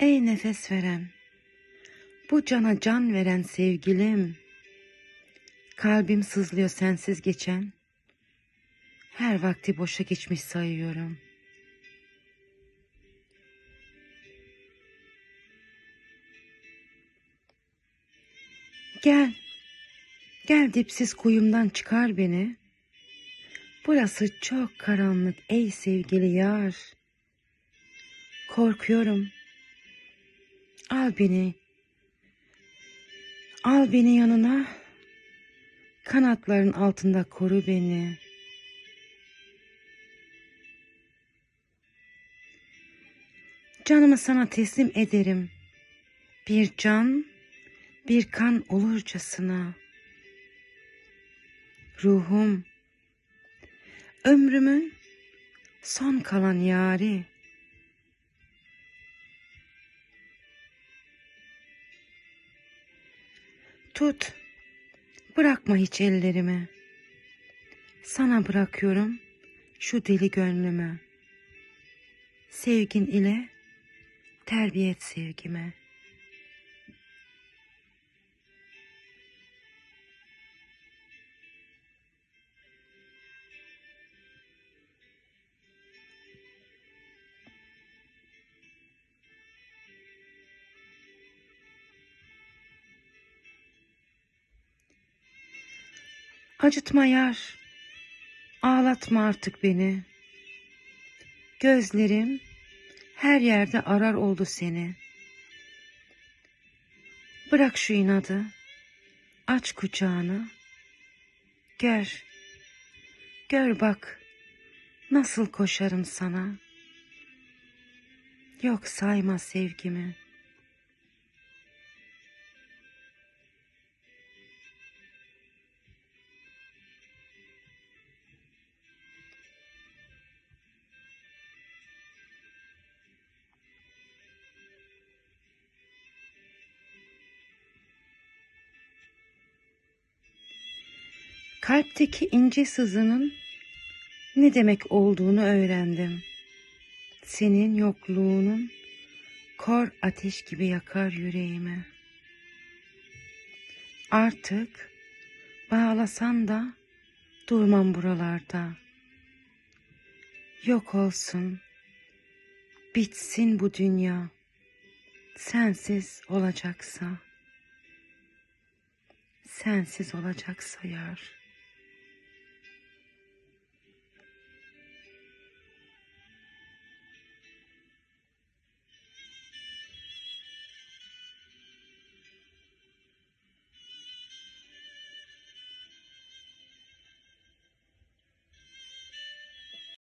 Ey nefes veren, bu cana can veren sevgilim. Kalbim sızlıyor sensiz geçen. Her vakti boşa geçmiş sayıyorum. Gel, gel dipsiz kuyumdan çıkar beni. Burası çok karanlık ey sevgili yar. Korkuyorum. Al beni. Al beni yanına. Kanatların altında koru beni. Canımı sana teslim ederim. Bir can, bir kan olurcasına. Ruhum, ömrümün son kalan yari. Tut, bırakma hiç ellerimi. Sana bırakıyorum şu deli gönlümü. Sevgin ile terbiye et sevgime. Acıtma yar, ağlatma artık beni. Gözlerim her yerde arar oldu seni. Bırak şu inadı, aç kucağını. Gör, gör bak nasıl koşarım sana. Yok sayma sevgimi. Kalpteki ince sızının ne demek olduğunu öğrendim. Senin yokluğunun kor ateş gibi yakar yüreğimi. Artık bağlasan da durmam buralarda. Yok olsun, bitsin bu dünya, sensiz olacaksa, sensiz olacaksa yar.